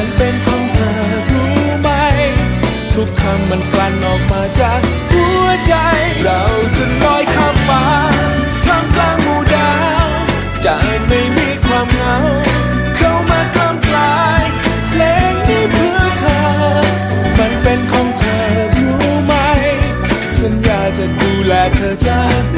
มันเป็นของเธอรู้ไหม ทุกคำมันกลั่นออกมาจากหัวใจ เราจะลอยข้ามฟ้าท่ามกลางหมู่ดาวจะไม่มีความเหงา เข้ามากล้ำกลายเพลงนี้เพื่อเธอ มันเป็นของเธอรู้ไหม สัญญาจะดูแลเธอจาก